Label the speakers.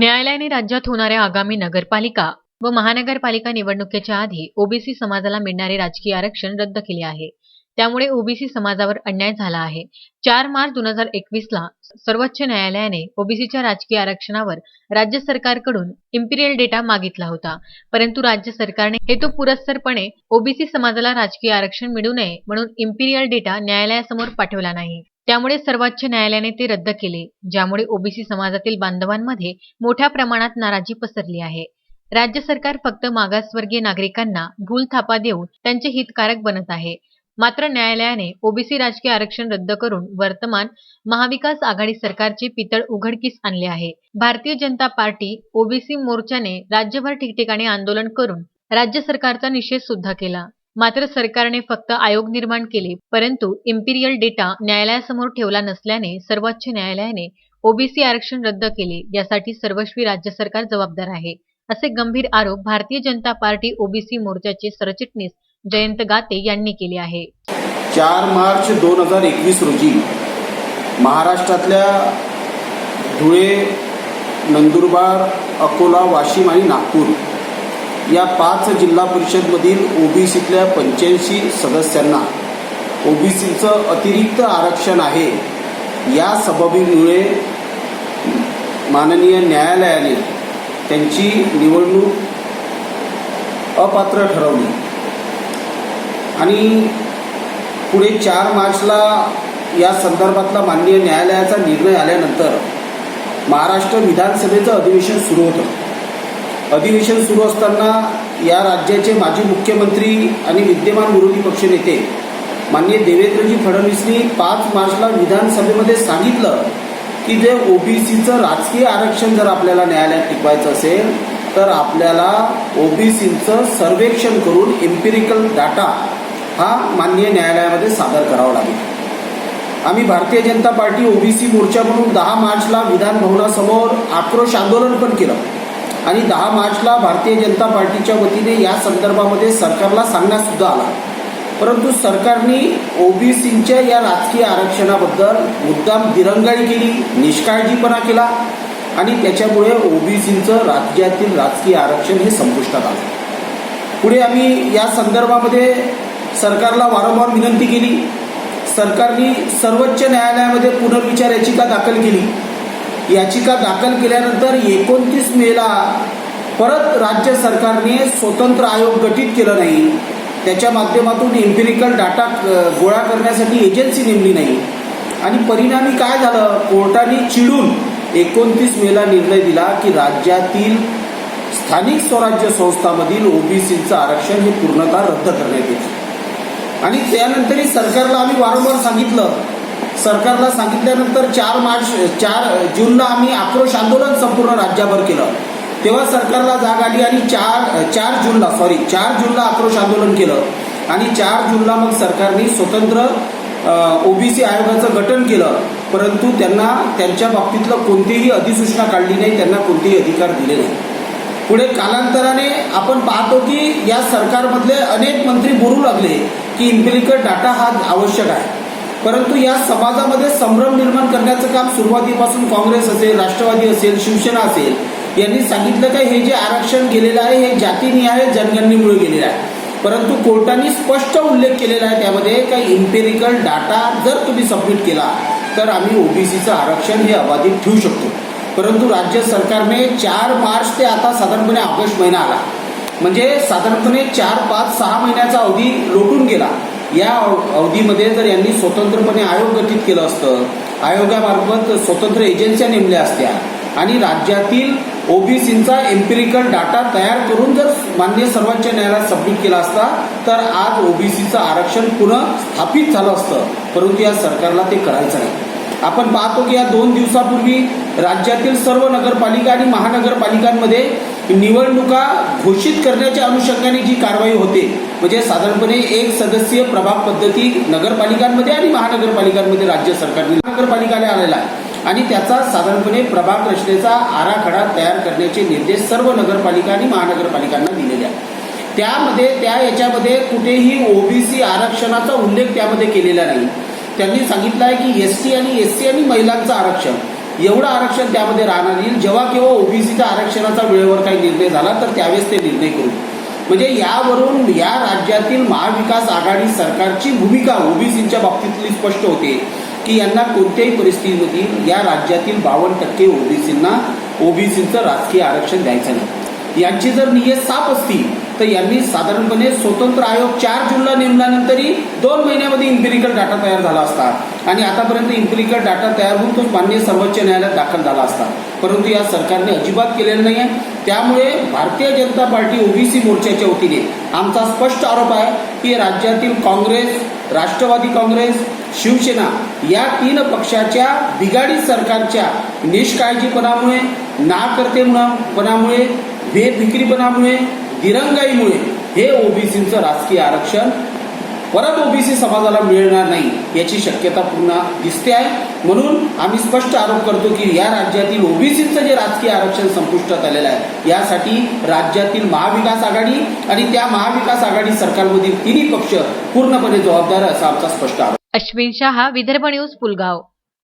Speaker 1: न्यायालयाने राज्यात होणाऱ्या आगामी नगरपालिका व महानगरपालिका निवडणुकीच्या आधी ओबीसी समाजाला मिळणारे राजकीय आरक्षण रद्द केले आहे. त्यामुळे ओबीसी समाजावर अन्याय झाला आहे. चार मार्च दोन हजार एकवीस ला सर्वोच्च न्यायालयाने ओबीसीच्या राजकीय आरक्षणावर राज्य सरकारकडून इम्पिरियल डेटा मागितला होता. परंतु राज्य सरकारने हेतुपुरस्सरपणे ओबीसी समाजाला राजकीय आरक्षण मिळू नये म्हणून इम्पिरियल डेटा न्यायालयासमोर पाठवला नाही. त्यामुळे सर्वोच्च न्यायालयाने ते रद्द केले ज्यामुळे ओबीसी समाजातील बांधवांमध्ये मोठ्या प्रमाणात नाराजी पसरली आहे. राज्य सरकार फक्त मागासवर्गीय नागरिकांना भूल थापा देऊन त्यांचे हितकारक बनत आहे. मात्र न्यायालयाने ओबीसी राजकीय आरक्षण रद्द करून वर्तमान महाविकास आघाडी सरकारचे पितळ उघडकीस आणले आहे. भारतीय जनता पार्टी ओबीसी मोर्चाने राज्यभर ठिकठिकाणी आंदोलन करून राज्य सरकारचा निषेध सुद्धा केला. मात्र सरकारने फक्त आयोग निर्माण केले परंतु इम्पिरियल डेटा न्यायालयासमोर ठेवला नसल्याने सर्वोच्च न्यायालयाने ओबीसी आरक्षण रद्द केले यासाठी सर्वस्वी राज्य सरकार जबाबदार आहे असे गंभीर आरोप भारतीय जनता पार्टी ओबीसी मोर्चाचे सरचिटणीस जयंत गाते यांनी केले आहे.
Speaker 2: चार मार्च दोन हजार एकवीस रोजी महाराष्ट्रातल्या धुळे नंदुरबार अकोला वाशिम आणि नागपूर या पाच जिल्हा परिषदमधील ओबीसीतल्या पंच्याऐंशी सदस्यांना ओबीसीचं अतिरिक्त आरक्षण आहे. या सबबीमुळे माननीय न्यायालयाने त्यांची निवडणूक अपात्र ठरवली. आणि पुढे चार मार्चला या संदर्भातला माननीय न्यायालयाचा निर्णय आल्यानंतर महाराष्ट्र विधानसभेचं अधिवेशन सुरू होतं. अधिवेशन सुरू असताना या राज्याचे माजी मुख्यमंत्री आणि विद्यमान विरोधी पक्षनेते माननीय देवेंद्रजी फडणवीसनी पाच मार्चला विधानसभेमध्ये सांगितलं की जे ओबीसीचं राजकीय आरक्षण जर आपल्याला न्यायालयात टिकवायचं असेल तर आपल्याला ओबीसीचं सर्वेक्षण करून एम्पिरिकल डाटा हा माननीय न्यायालयामध्ये सादर करावा लागेल. आम्ही भारतीय जनता पार्टी ओबीसी मोर्चा म्हणून दहा मार्चला विधानभवनासमोर आक्रोश आंदोलन पण केलं. आणि दहा मार्चला भारतीय जनता पार्टीच्या वतीने या संदर्भामध्ये सरकारला सांगण्यात सुद्धा आला. परंतु सरकारने ओबीसींच्या या राजकीय आरक्षणाबद्दल मुद्दाम दिरंगाई केली निष्काळजीपणा केला आणि त्याच्यामुळे ओबीसींचं राज्यातील राजकीय आरक्षण हे संपुष्टात आलं. पुढे आम्ही या संदर्भामध्ये सरकारला वारंवार विनंती केली. सरकारने सर्वोच्च न्यायालयामध्ये पुनर्विचार याचिका दाखल केली. याचिका दाखल केल्यानंतर एकोणतीस मेला परत राज्य सरकारने स्वतंत्र आयोग गठीत केलं नाही. त्याच्या माध्यमातून एम्पिरिकल डाटा गोळा करण्यासाठी एजन्सी नेमली नाही. आणि परिणामी काय झालं? कोर्टाने चिडून एकोणतीस मेला निर्णय दिला की राज्यातील स्थानिक स्वराज्य संस्थामधील ओबीसीचं आरक्षण हे पूर्णतः रद्द करण्यात येईल. आणि त्यानंतरही सरकारला आम्ही वारंवार सांगितलं सरकारला सांगितल्यानंतर चार मार्च चार जूनला आम्ही आक्रोश आंदोलन संपूर्ण राज्यभर केलं. तेव्हा सरकारला जाग आली आणि चार चार जूनला सॉरी चार जूनला आक्रोश आंदोलन केलं. आणि चार जूनला मग सरकारने स्वतंत्र ओबीसी आयोगाचं गठन केलं. परंतु त्यांना त्यांच्या बाबतीतलं कोणतीही अधिसूचना काढली नाही त्यांना कोणतेही अधिकार दिले नाही. पुढे कालांतराने आपण पाहतो की या सरकारमधले अनेक मंत्री बोलू लागले की इम्पेरिकल डाटा हा आवश्यक आहे. परंतु या समाजामध्ये संभ्रम निर्माण करण्याचं काम सुरुवातीपासून काँग्रेस असेल राष्ट्रवादी असेल शिवसेना असेल यांनी सांगितलं की हे जे आरक्षण गेलेलं आहे हे जातीनिहाय जनगणनेमुळे गेलेलं आहे. परंतु कोर्टाने स्पष्ट उल्लेख केलेला आहे त्यामध्ये काही इम्पेरिकल डाटा जर तुम्ही सबमिट केला तर आम्ही ओबीसीचं आरक्षण हे अबाधित ठेवू शकतो. परंतु राज्य सरकारने चार मार्च ते आता साधारणपणे ऑगस्ट महिना आला. म्हणजे साधारणपणे चार पाच सहा महिन्याचा अवधी लोटून गेला. या अवधीमध्ये जर यांनी स्वतंत्रपणे आयोग गठीत केलं असतं आयोगामार्फत स्वतंत्र एजन्स्या नेमल्या असत्या आणि राज्यातील ओबीसींचा एम्पिरिकल डाटा तयार करून जर मान्य सर्वोच्च न्यायालयात सबमिट केला असता तर आज ओबीसीचं आरक्षण पुन्हा स्थापित झालं असतं. परंतु या सरकारला ते करायचं नाही. आपण पाहतो की या दोन दिवसापूर्वी राज्यातील सर्व नगरपालिका आणि महानगरपालिकांमध्ये निवडणुका घोषित करण्याच्या अनुषंगाने जी कारवाई होते म्हणजे साधारणपणे एक सदस्यीय प्रभाग पद्धती नगरपालिकांमध्ये आणि महानगरपालिकांमध्ये राज्य सरकारने नगरपालिकाने आलेला आहे. आणि त्याचा साधारणपणे प्रभाग रचनेचा आराखडा तयार करण्याचे निर्देश सर्व नगरपालिका आणि महानगरपालिकांना दिलेले आहेत. त्यामध्ये त्या याच्यामध्ये कुठेही ओबीसी आरक्षणाचा उल्लेख त्यामध्ये केलेला नाही. त्यांनी सांगितलं आहे की एस टी आणि एस सी आणि महिलांचं आरक्षण एवढं आरक्षण त्यामध्ये राहणार येईल जेव्हा केव्हा ओबीसीच्या आरक्षणाचा वेळेवर काही निर्णय झाला तर त्यावेळेस ते निर्णय करू. म्हणजे यावरून या राज्यातील महाविकास आघाडी सरकारची भूमिका ओबीसीच्या बाबतीतली स्पष्ट होते की यांना कोणत्याही परिस्थितीमध्ये या राज्यातील बावन्न टक्के ओबीसींना ओबीसीचं राजकीय आरक्षण द्यायचं नाही. यांची जर नियत साफ असती तर यांनी साधारणपणे स्वतंत्र आयोग चार जूनला नेमल्यानंतरही दोन महिन्यामध्ये इम्पिरिकल डाटा तयार झाला असता. आणि आतापर्यंत इम्पिरिकल डाटा तयार होऊन तो मान्य सर्वोच्च न्यायालयात दाखल झाला असता. परंतु या सरकारने अजिबात केलेलं नाही आहे त्यामुळे भारतीय जनता पार्टी ओबीसी मोर्चाच्या वतीने आमचा स्पष्ट आरोप आहे की राज्यातील काँग्रेस राष्ट्रवादी काँग्रेस शिवसेना या तीन पक्षाच्या बिघाडीत सरकारच्या निष्काळजीपणामुळे नाकर्तेपणामुळे बेफिक्रीपणामुळे दिरंगाईमुळे हे ओबीसीचं राजकीय आरक्षण परत ओबीसी समाजाला मिळणार नाही याची शक्यता पुन्हा दिसते आहे. म्हणून आम्ही स्पष्ट आरोप करतो की या राज्यातील ओबीसीचं जे राजकीय आरक्षण संपुष्टात आलेलं आहे यासाठी राज्यातील महाविकास आघाडी आणि त्या महाविकास आघाडी सरकारमधील तिन्ही पक्ष पूर्णपणे जबाबदार असा आमचा स्पष्ट आरोप.
Speaker 1: अश्विन शहा विदर्भ न्यूज पुलगाव.